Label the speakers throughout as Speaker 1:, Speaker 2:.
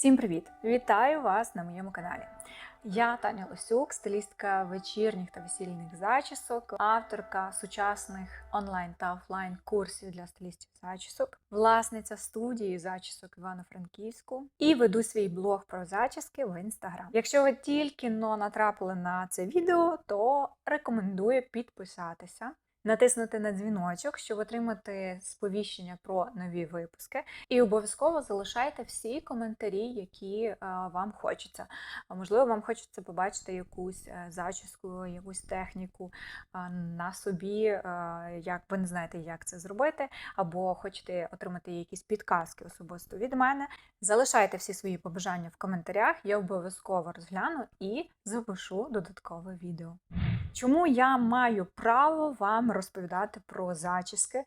Speaker 1: Всім привіт! Вітаю вас на моєму каналі. Я Таня Лосюк, стилістка вечірніх та весільних зачісок, авторка сучасних онлайн та офлайн курсів для стилістів зачісок, власниця студії зачісок Івано-Франківську і веду свій блог про зачіски в інстаграм. Якщо ви тільки но натрапили на це відео, то рекомендую підписатися. Натиснути на дзвіночок, щоб отримати сповіщення про нові випуски, і обов'язково залишайте всі коментарі, які е, вам хочеться. Можливо, вам хочеться побачити якусь е, зачіску, якусь техніку на собі, е, як ви не знаєте, як це зробити, або хочете отримати якісь підказки особисто від мене. Залишайте всі свої побажання в коментарях, я обов'язково розгляну і запишу додаткове відео. Чому я маю право вам розповідати про зачіски,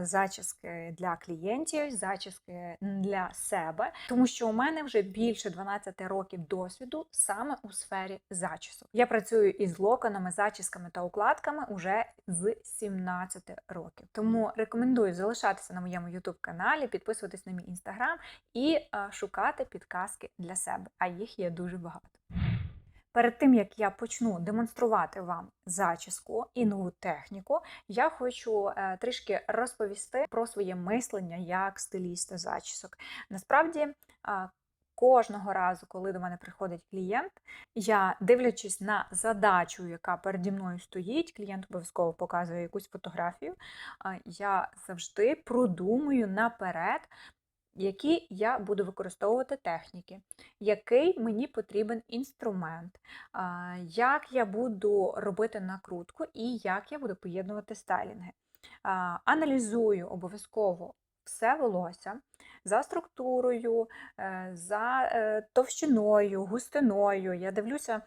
Speaker 1: зачіски для клієнтів, зачіски для себе? Тому що у мене вже більше 12 років досвіду саме у сфері зачісок. Я працюю із локонами, зачісками та укладками уже з 17 років. Тому рекомендую залишатися на моєму YouTube каналі, підписуватись на мій інстаграм і шукати підказки для себе. А їх є дуже багато. Перед тим як я почну демонструвати вам зачіску і нову техніку, я хочу е, трішки розповісти про своє мислення як стиліста зачісок. Насправді, е, кожного разу, коли до мене приходить клієнт, я дивлячись на задачу, яка переді мною стоїть, клієнт обов'язково показує якусь фотографію. е, Я завжди продумую наперед. Які я буду використовувати техніки, який мені потрібен інструмент, як я буду робити накрутку і як я буду поєднувати стайлінги. Аналізую обов'язково все волосся за структурою, е, за е, товщиною, густиною. Я дивлюся,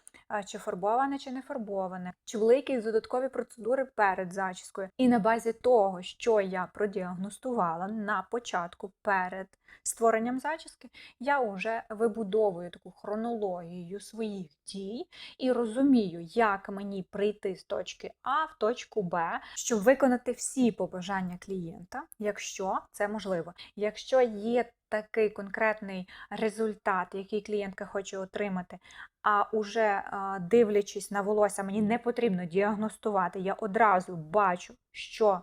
Speaker 1: чи фарбоване, чи не фарбоване, чи були якісь додаткові процедури перед зачіскою. І на базі того, що я продіагностувала на початку перед створенням зачіски, я вже вибудовую таку хронологію своїх дій і розумію, як мені прийти з точки А в точку Б, щоб виконати всі побажання клієнта, якщо це можливо. Якщо є такий конкретний результат, який клієнтка хоче отримати, а уже дивлячись на волосся, мені не потрібно діагностувати, я одразу бачу, що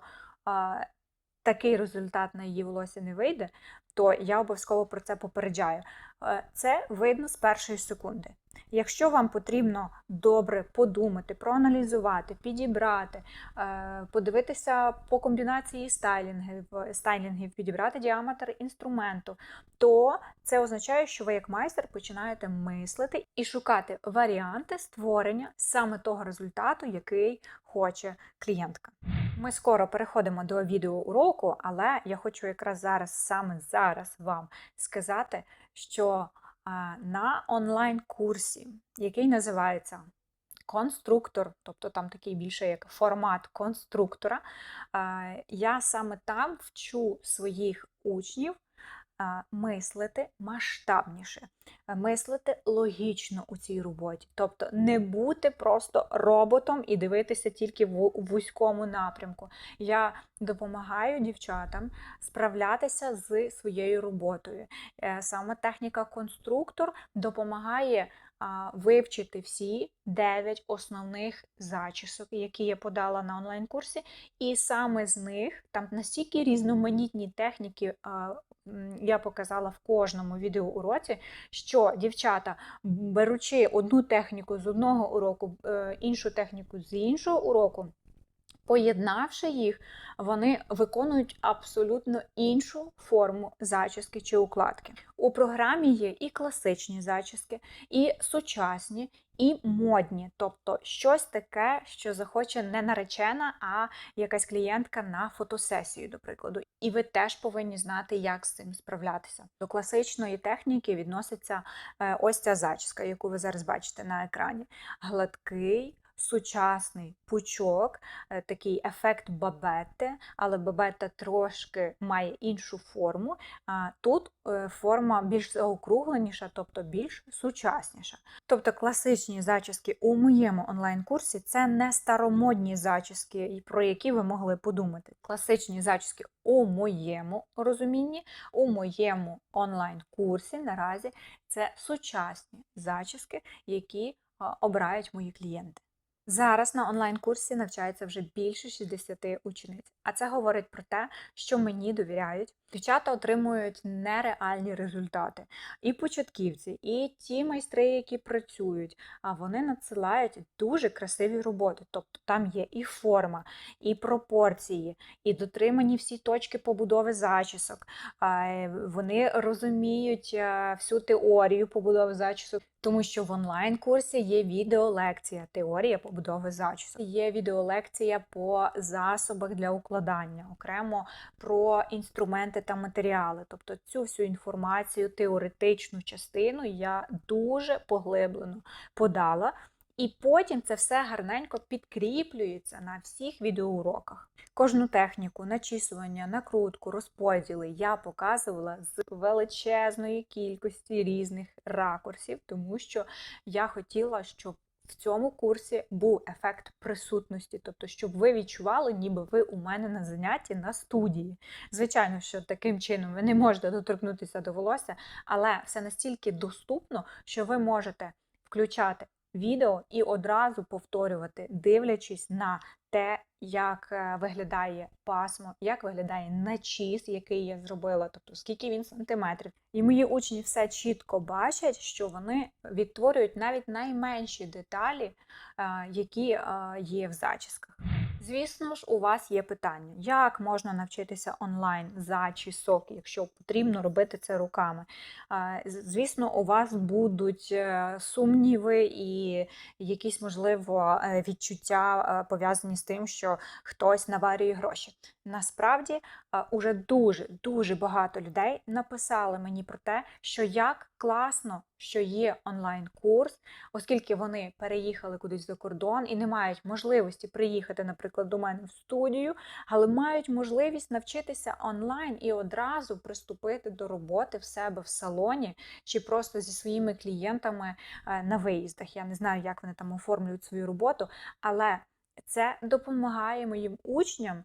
Speaker 1: такий результат на її волосся не вийде, то я обов'язково про це попереджаю. Е, Це видно з першої секунди. Якщо вам потрібно добре подумати, проаналізувати, підібрати, е, подивитися по комбінації стайлінгів, стайлінгів, підібрати діаметр інструменту, то це означає, що ви як майстер починаєте мислити і шукати варіанти створення саме того результату, який хоче клієнтка. Ми скоро переходимо до відеоуроку, але я хочу якраз зараз, саме зараз вам сказати, що на онлайн-курсі, який називається Конструктор, тобто там такий більше як формат конструктора, я саме там вчу своїх учнів мислити масштабніше, мислити логічно у цій роботі. Тобто не бути просто роботом і дивитися тільки в вузькому напрямку. Я допомагаю дівчатам справлятися з своєю роботою. Е, Саме техніка конструктор допомагає вивчити всі 9 основних зачісок, які я подала на онлайн-курсі, і саме з них там настільки різноманітні техніки я показала в кожному відеоуроці, що дівчата, беручи одну техніку з одного уроку, е, іншу техніку з іншого уроку, Поєднавши їх, вони виконують абсолютно іншу форму зачіски чи укладки. У програмі є і класичні зачіски, і сучасні, і модні, тобто щось таке, що захоче не наречена, а якась клієнтка на фотосесію, до прикладу. І ви теж повинні знати, як з цим справлятися. До класичної техніки відноситься е, ось ця зачіска, яку ви зараз бачите на екрані. Гладкий сучасний пучок, е, такий ефект бабетти, але бабетта трошки має іншу форму. Тут е, форма більш заокругленіша, тобто більш сучасніша. Тобто класичні зачіски у моєму онлайн-курсі це не старомодні зачіски, про які ви могли подумати. Класичні зачіски у моєму розумінні, у моєму онлайн-курсі наразі це сучасні зачіски, які обирають мої клієнти. Зараз на онлайн-курсі навчається вже більше 60 учениць, а це говорить про те, що мені довіряють. Дівчата отримують нереальні результати. І початківці, і ті майстри, які працюють, а вони надсилають дуже красиві роботи. Тобто там є і форма, і пропорції, і дотримані всі точки побудови зачісок. Вони розуміють всю теорію побудови зачісок. Тому що в онлайн-курсі є відеолекція, теорія побудови зачісок. Є відеолекція по засобах для укладання, окремо про інструменти та матеріали. Тобто цю всю інформацію, теоретичну частину я дуже поглиблено подала. І потім це все гарненько підкріплюється на всіх відеоуроках. Кожну техніку, начісування, накрутку, розподіли я показувала з величезної кількості різних ракурсів, тому що я хотіла, щоб в цьому курсі був ефект присутності, тобто, щоб ви відчували, ніби ви у мене на занятті на студії. Звичайно, що таким чином ви не можете доторкнутися до волосся, але все настільки доступно, що ви можете включати відео і одразу повторювати, дивлячись на те, як е, виглядає пасмо, як виглядає начіс, який я зробила, тобто скільки він сантиметрів. І мої учні все чітко бачать, що вони відтворюють навіть найменші деталі, е, які е, є в зачісках. Звісно ж, у вас є питання, як можна навчитися онлайн зачісок, якщо потрібно робити це руками. Звісно, у вас будуть е, сумніви і якісь, можливо, е, відчуття е, пов'язані з тим, що хтось наварює гроші. Насправді, уже дуже-дуже багато людей написали мені про те, що як класно, що є онлайн-курс, оскільки вони переїхали кудись за кордон і не мають можливості приїхати, наприклад, до мене в студію, але мають можливість навчитися онлайн і одразу приступити до роботи в себе в салоні чи просто зі своїми клієнтами е, на виїздах. Я не знаю, як вони там оформлюють свою роботу, але це допомагає моїм учням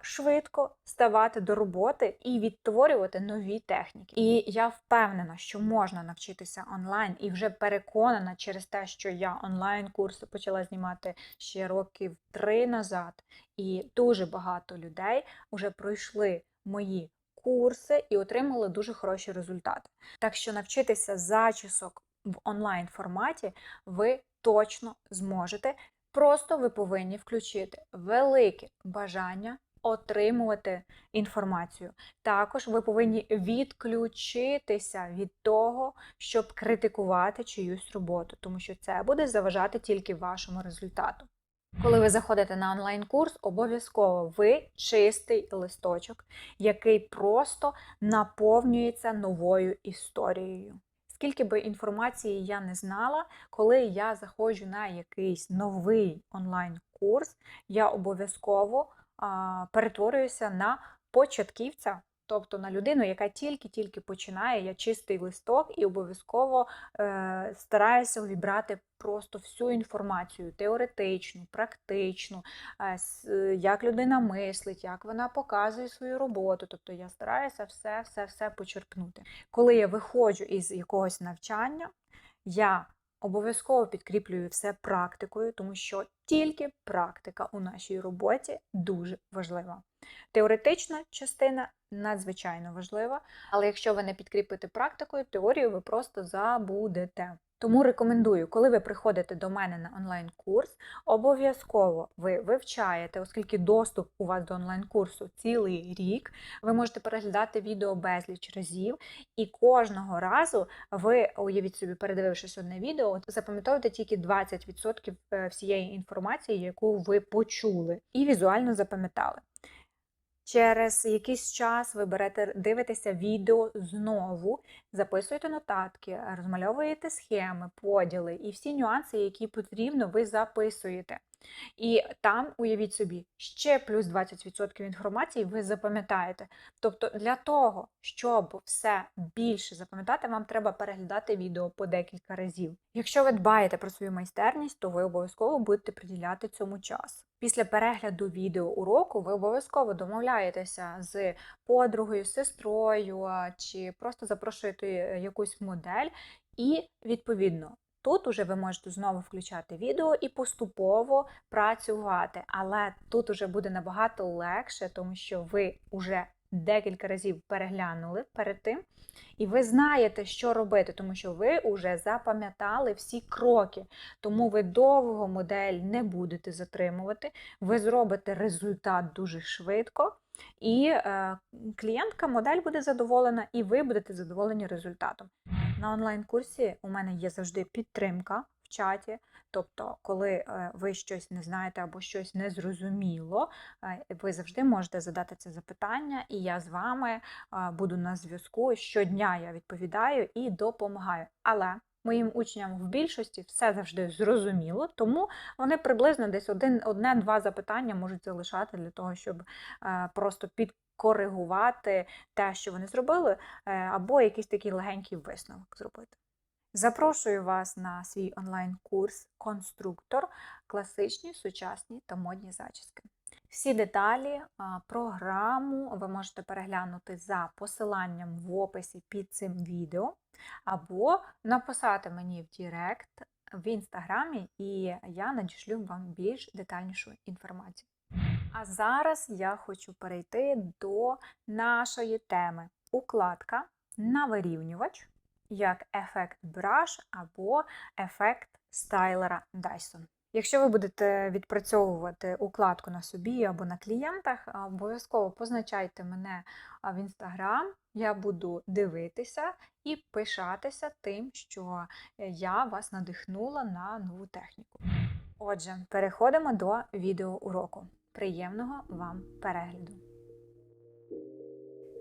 Speaker 1: швидко ставати до роботи і відтворювати нові техніки. І я впевнена, що можна навчитися онлайн, і вже переконана через те, що я онлайн-курси почала знімати ще років три назад, і дуже багато людей вже пройшли мої курси і отримали дуже хороші результати. Так що навчитися зачісок в онлайн форматі ви точно зможете. Просто ви повинні включити велике бажання отримувати інформацію. Також ви повинні відключитися від того, щоб критикувати чиюсь роботу, тому що це буде заважати тільки вашому результату. Коли ви заходите на онлайн-курс, обов'язково ви чистий листочок, який просто наповнюється новою історією. Скільки би інформації я не знала, коли я заходжу на якийсь новий онлайн-курс, я обов'язково перетворююся на початківця Тобто на людину, яка тільки-тільки починає, я чистий листок і обов'язково е, стараюся вібрати просто всю інформацію теоретичну, практичну, е, як людина мислить, як вона показує свою роботу. Тобто я стараюся все-все-все почерпнути. Коли я виходжу із якогось навчання, я Обов'язково підкріплюю все практикою, тому що тільки практика у нашій роботі дуже важлива. Теоретична частина надзвичайно важлива, але якщо ви не підкріпите практикою, теорію ви просто забудете. Тому рекомендую, коли ви приходите до мене на онлайн-курс, обов'язково ви вивчаєте, оскільки доступ у вас до онлайн-курсу цілий рік, ви можете переглядати відео безліч разів, і кожного разу ви, уявіть собі, передивившись одне відео, запам'ятовуєте тільки 20% е, всієї інформації, яку ви почули, і візуально запам'ятали. Через якийсь час ви берете, дивитеся відео знову, записуєте нотатки, розмальовуєте схеми, поділи і всі нюанси, які потрібно, ви записуєте. І там, уявіть собі, ще плюс 20% інформації ви запам'ятаєте. Тобто для того, щоб все більше запам'ятати, вам треба переглядати відео по декілька разів. Якщо ви дбаєте про свою майстерність, то ви обов'язково будете приділяти цьому час. Після перегляду відео уроку ви обов'язково домовляєтеся з подругою, сестрою чи просто запрошуєте е, якусь модель, і відповідно. Тут уже ви можете знову включати відео і поступово працювати, але тут уже буде набагато легше, тому що ви вже декілька разів переглянули перед тим, і ви знаєте, що робити, тому що ви вже запам'ятали всі кроки. Тому ви довго модель не будете затримувати, ви зробите результат дуже швидко. І е, клієнтка, модель буде задоволена, і ви будете задоволені результатом. На онлайн-курсі у мене є завжди підтримка в чаті. Тобто, коли е, ви щось не знаєте або щось незрозуміло, е, ви завжди можете задати це запитання, і я з вами буду на зв'язку. Щодня я відповідаю і допомагаю. Але моїм учням в більшості все завжди зрозуміло, тому вони приблизно десь одне-два запитання можуть залишати для того, щоб просто підкоригувати те, що вони зробили, або якийсь такий легенький висновок зробити. Запрошую вас на свій онлайн-курс Конструктор, класичні, сучасні та модні зачіски. Всі деталі, програму ви можете переглянути за посиланням в описі під цим відео, або написати мені в Директ в інстаграмі, і я надішлю вам більш детальнішу інформацію. А зараз я хочу перейти до нашої теми укладка на вирівнювач як ефект браш або ефект стайлера Dyson. Якщо ви будете відпрацьовувати укладку на собі або на клієнтах, обов'язково позначайте мене в інстаграм, я буду дивитися і пишатися тим, що я вас надихнула на нову техніку. Отже, переходимо до відеоуроку. Приємного вам перегляду!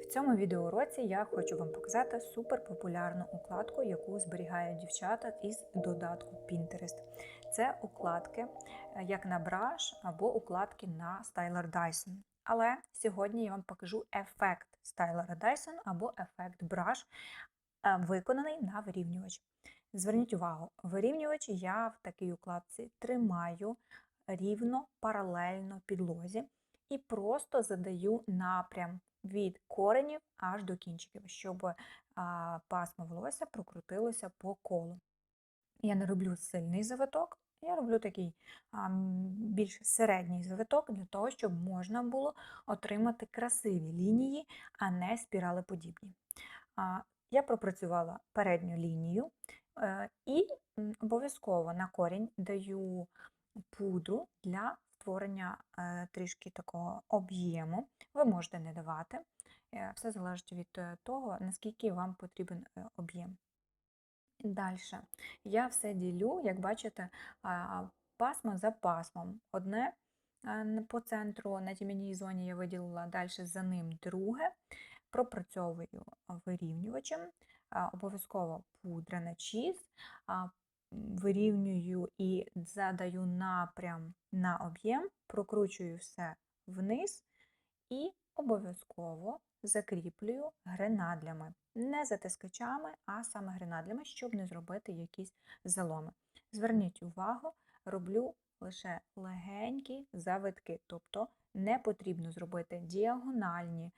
Speaker 1: Цьому відеоуроці я хочу вам показати суперпопулярну укладку, яку зберігають дівчата із додатку Pinterest. Це укладки е, як на браш або укладки на Styler Dyson. Але сьогодні я вам покажу ефект Styler Dyson або ефект браш, е, виконаний на вирівнювач. Зверніть увагу, вирівнювач я в такій укладці тримаю рівно паралельно підлозі і просто задаю напрям від коренів аж до кінчиків, щоб пасмо волосся прокрутилося по колу. Я не роблю сильний завиток, я роблю такий більш середній завиток для того, щоб можна було отримати красиві лінії, а не спіралеподібні. Я пропрацювала передню лінію е, і обов'язково на корінь даю пудру для створення е, трішки такого об'єму. Ви можете не давати. Е, все залежить від е, того, наскільки вам потрібен об'єм. Далі. Я все ділю, як бачите, пасмо за пасмом. Одне по центру на тім'яній зоні я виділила, далі за ним друге. Пропрацьовую вирівнювачем, обов'язково пудра на чіз, вирівнюю і задаю напрям на об'єм, прокручую все вниз і обов'язково закріплюю гренадлями. Не затискачами, а саме гренадлями, щоб не зробити якісь заломи. Зверніть увагу, роблю лише легенькі завитки, тобто не потрібно зробити діагональні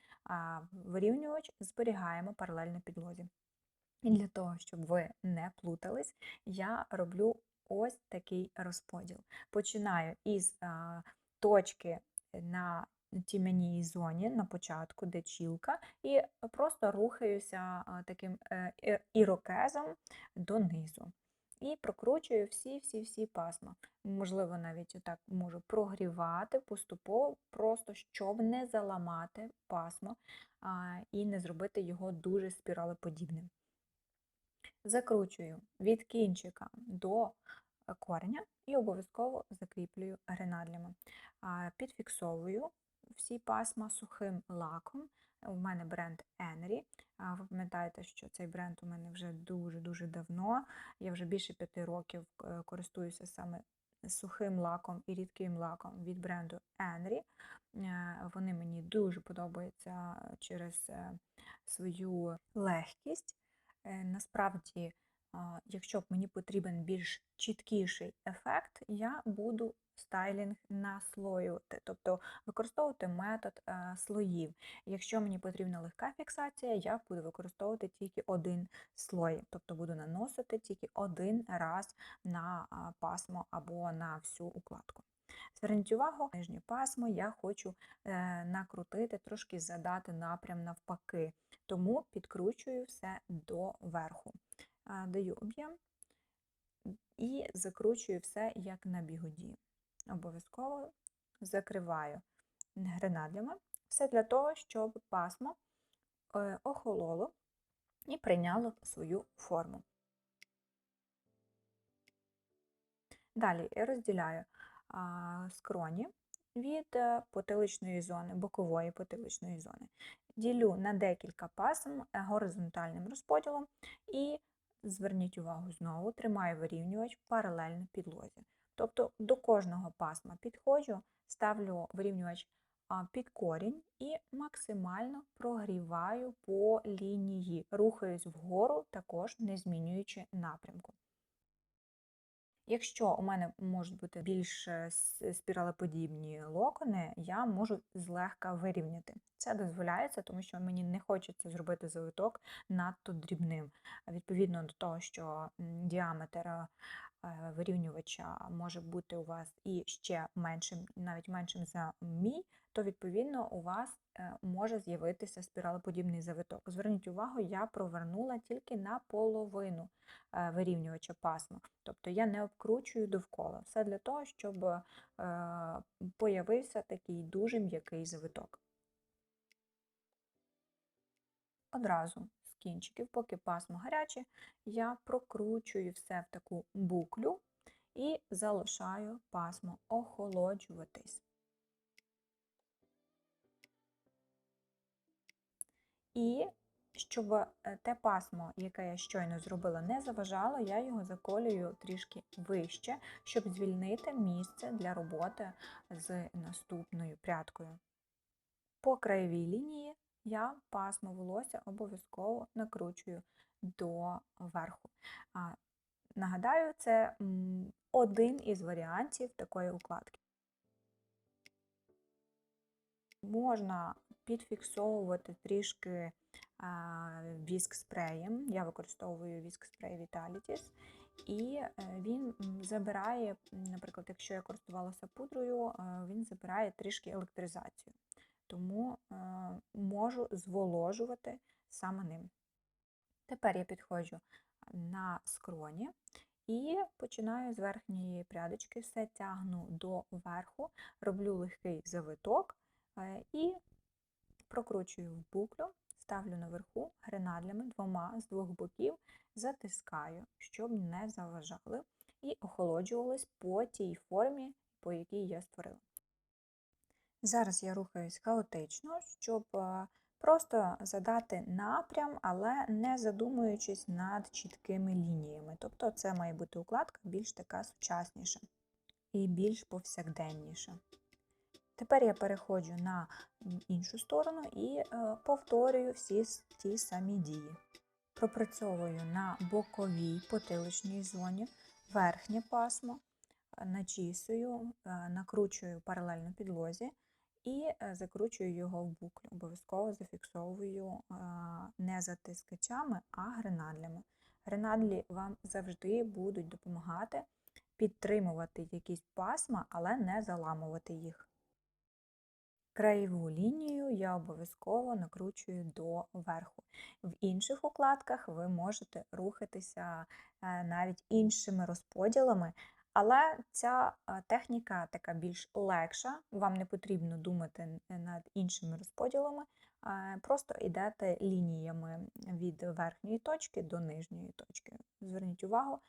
Speaker 1: вирівнювач, зберігаємо паралельно підлозі. І для того, щоб ви не плутались, я роблю ось такий розподіл. Починаю із а, точки на тім'яній зоні на початку, де чілка, і просто рухаюся а, таким е, ірокезом донизу. І прокручую всі-всі-всі пасма. Можливо, навіть так можу прогрівати поступово, просто щоб не заламати пасмо а, і не зробити його дуже спіралеподібним. Закручую від кінчика до е, кореня і обов'язково закріплюю гренадлями. Підфіксовую всі пасма сухим лаком. У мене бренд Enry. Ви пам'ятаєте, що цей бренд у мене вже дуже-дуже давно. Я вже більше п'яти років е, користуюся саме сухим лаком і рідким лаком від бренду Enry. Е, Вони мені дуже подобаються через е, свою легкість. Е, Насправді, якщо б мені потрібен більш чіткіший ефект, я буду стайлінг наслоювати, тобто використовувати метод е, слоїв. Якщо мені потрібна легка фіксація, я буду використовувати тільки один слой, тобто буду наносити тільки один раз на пасмо або на всю укладку. Зверніть увагу, нижнє пасмо я хочу е, накрутити, трошки задати напрям навпаки, тому підкручую все до верху. Даю об'єм і закручую все як на бігуді. Обов'язково закриваю гренадлями. Все для того, щоб пасмо е, охололо і прийняло свою форму. Далі розділяю скроні від е, потиличної зони, бокової потиличної зони. Ділю на декілька пасм е, горизонтальним розподілом і зверніть увагу знову, тримаю вирівнювач паралельно підлозі. Тобто до кожного пасма підходжу, ставлю вирівнювач під корінь і максимально прогріваю по лінії, рухаюсь вгору, також не змінюючи напрямку. Якщо у мене можуть бути більш е, спіралеподібні локони, я можу злегка вирівняти. Це дозволяється, тому що мені не хочеться зробити завиток надто дрібним. Відповідно до того, що діаметр е, вирівнювача може бути у вас і ще меншим, навіть меншим за мій, то відповідно у вас е, може з'явитися спіралеподібний завиток. Зверніть увагу, я провернула тільки на половину е, вирівнювача пасма. Тобто я не обкручую довкола. Все для того, щоб е, появився такий дуже м'який завиток. Одразу з кінчиків, поки пасмо гаряче, я прокручую все в таку буклю і залишаю пасмо охолоджуватись. І щоб е, те пасмо, яке я щойно зробила, не заважало, я його заколюю трішки вище, щоб звільнити місце для роботи з наступною прядкою. По краєвій лінії я пасмо волосся обов'язково накручую до верху. Нагадаю, це один із варіантів такої укладки. Можна підфіксовувати трішки віск спреєм. Я використовую віск спрей Vitalities. І е, він забирає, наприклад, якщо я користувалася пудрою, він забирає трішки електризацію. Тому можу зволожувати саме ним. Тепер я підходжу на скроні і починаю з верхньої прядочки, все тягну до верху, роблю легкий завиток і прокручую в буклю, ставлю наверху гренадлями двома з двох боків, затискаю, щоб не заважали, і охолоджувались по тій формі, по якій я створила. Зараз я рухаюсь хаотично, щоб е, просто задати напрям, але не задумуючись над чіткими лініями. Тобто це має бути укладка більш така сучасніша і більш повсякденніша. Тепер я переходжу на іншу сторону і е, повторюю всі ті самі дії. Пропрацьовую на боковій потиличній зоні верхнє пасмо, е, начісую, е, накручую паралельно підлозі і закручую його в буклю. Обов'язково зафіксовую не затискачами, а гренадлями. Гренадлі вам завжди будуть допомагати підтримувати якісь пасма, але не заламувати їх. Краєву лінію я обов'язково накручую до верху. В інших укладках ви можете рухатися е, навіть іншими розподілами, але ця е, техніка така більш легша, вам не потрібно думати над іншими розподілами, е, просто йдете лініями від верхньої точки до нижньої точки. Зверніть увагу,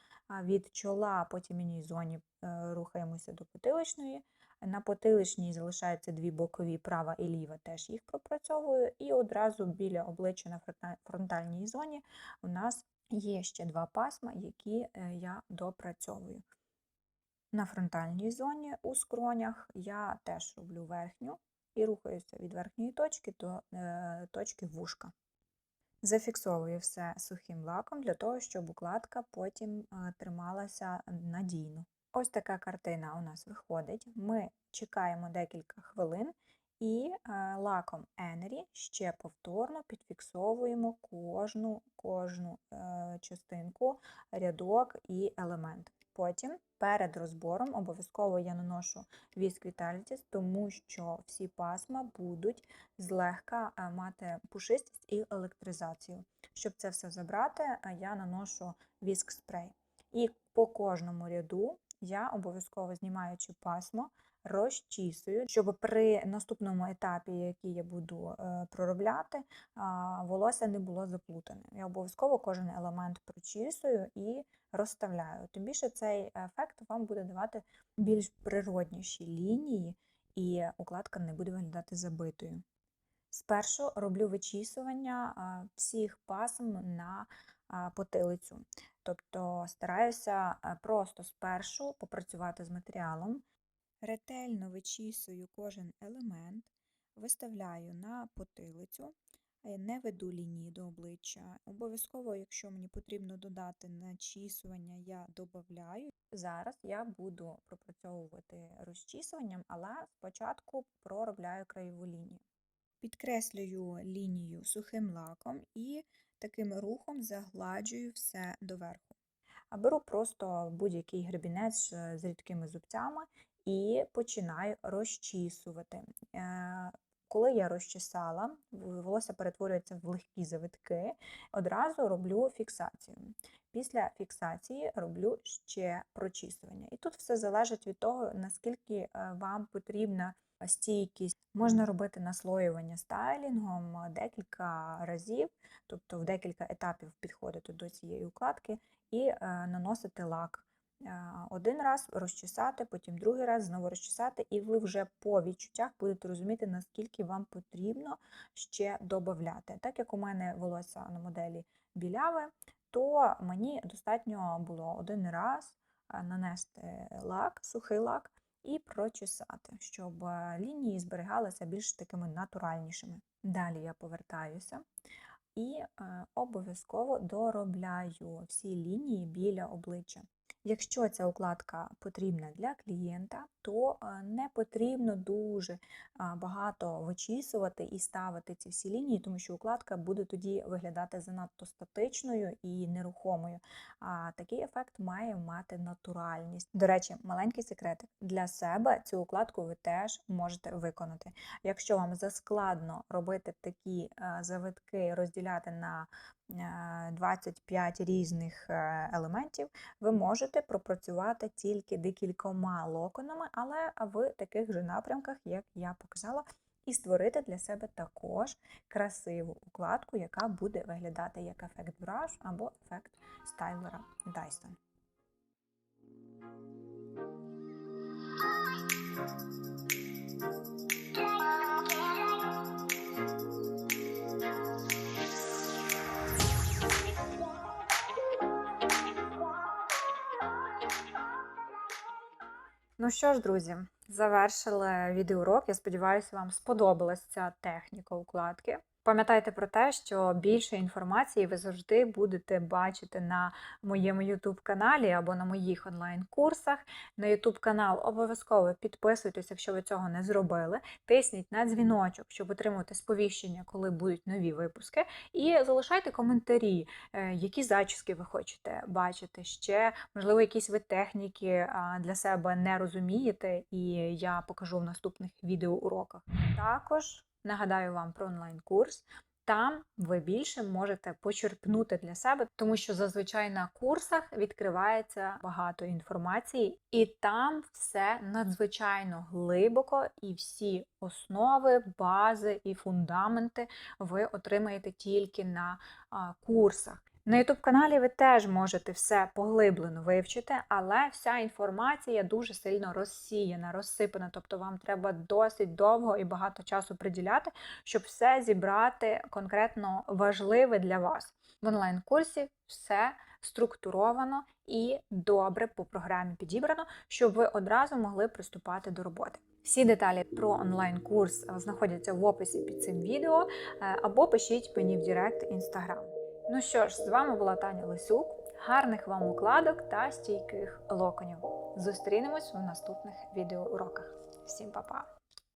Speaker 1: від чола по тім'яній зоні е, рухаємося до потиличної На потиличній залишаються дві бокові, права і ліва, теж їх пропрацьовую. І одразу біля обличчя на фронтальній зоні у нас є ще два пасма, які е, я допрацьовую. На фронтальній зоні у скронях я теж роблю верхню і рухаюся від верхньої точки до е, точки вушка. Зафіксовую все сухим лаком для того, щоб укладка потім е, трималася надійно. Ось така картина у нас виходить. Ми чекаємо декілька хвилин і е, лаком Enery ще повторно підфіксовуємо кожну, кожну е, частинку, рядок і елемент. Потім перед розбором обов'язково я наношу віск Vitalities, тому що всі пасма будуть злегка е, мати пушистість і електризацію. Щоб це все забрати, я наношу віск спрей. І по кожному ряду я обов'язково знімаючи пасмо, розчісую, щоб при наступному етапі, який я буду е, проробляти, волосся не було заплутане. Я обов'язково кожен елемент прочісую і розставляю. Тим більше цей ефект вам буде давати більш природніші лінії, і укладка не буде виглядати забитою. Спершу роблю вичісування всіх пасм на потилицю. Тобто стараюся просто спершу попрацювати з матеріалом, ретельно вичісую кожен елемент, виставляю на потилицю, е, не веду лінії до обличчя. Обов'язково, якщо мені потрібно додати начісування, я додаю. Зараз я буду пропрацьовувати розчісуванням, але спочатку проробляю краєву лінію. Підкреслюю лінію сухим лаком і таким рухом загладжую все доверху. А беру просто будь-який гребінець е, з рідкими зубцями і починаю розчісувати. Е, Коли я розчесала, волосся перетворюється в легкі завитки, одразу роблю фіксацію. Після фіксації роблю ще прочісування. І тут все залежить від того, наскільки е, вам потрібна стійкість. Можна робити наслоювання стайлінгом декілька разів, тобто в декілька етапів підходити до цієї укладки і е, наносити лак. Е, Один раз розчесати, потім другий раз знову розчесати, і ви вже по відчуттях будете розуміти, наскільки вам потрібно ще додати. Так як у мене волосся на моделі біляве, то мені достатньо було один раз е, нанести лак, сухий лак, і прочесати, щоб е, лінії зберігалися більш такими натуральнішими. Далі я повертаюся і е, обов'язково доробляю всі лінії біля обличчя. Якщо ця укладка потрібна для клієнта, то е, не потрібно дуже багато вичісувати і ставити ці всі лінії, тому що укладка буде тоді виглядати занадто статичною і нерухомою. А такий ефект має мати натуральність. До речі, маленький секретик. Для себе цю укладку ви теж можете виконати. Якщо вам заскладно робити такі е, завитки, розділяти на 25 різних е, елементів, ви можете пропрацювати тільки декількома локонами, але в таких же напрямках, як я показала, і створити для себе також красиву укладку, яка буде виглядати як ефект браш або ефект стайлера Dyson. Ну що ж, друзі, завершили відеоурок. Я сподіваюся, вам сподобалася ця техніка укладки. Пам'ятайте про те, що більше інформації ви завжди будете бачити на моєму YouTube каналі або на моїх онлайн-курсах. На YouTube канал обов'язково підписуйтесь, якщо ви цього не зробили. Тисніть на дзвіночок, щоб отримувати сповіщення, коли будуть нові випуски. І залишайте коментарі, е, які зачіски ви хочете бачити ще, можливо, якісь ви техніки для себе не розумієте, і я покажу в наступних відеоуроках. Також нагадаю вам про онлайн-курс. Там ви більше можете почерпнути для себе, тому що зазвичай на курсах відкривається багато інформації, і там все надзвичайно глибоко, і всі основи, бази і фундаменти ви отримаєте тільки на курсах. На youtube каналі ви теж можете все поглиблено вивчити, але вся інформація дуже сильно розсіяна, розсипана. Тобто вам треба досить довго і багато часу приділяти, щоб все зібрати конкретно важливе для вас. В онлайн-курсі все структуровано і добре по програмі підібрано, щоб ви одразу могли приступати до роботи. Всі деталі про онлайн-курс е, знаходяться в описі під цим відео е, або пишіть мені в Директ Інстаграм. Ну що ж, з вами була Таня Лисюк. Гарних вам укладок та стійких локонів. Зустрінемось у наступних відеоуроках. Всім па-па!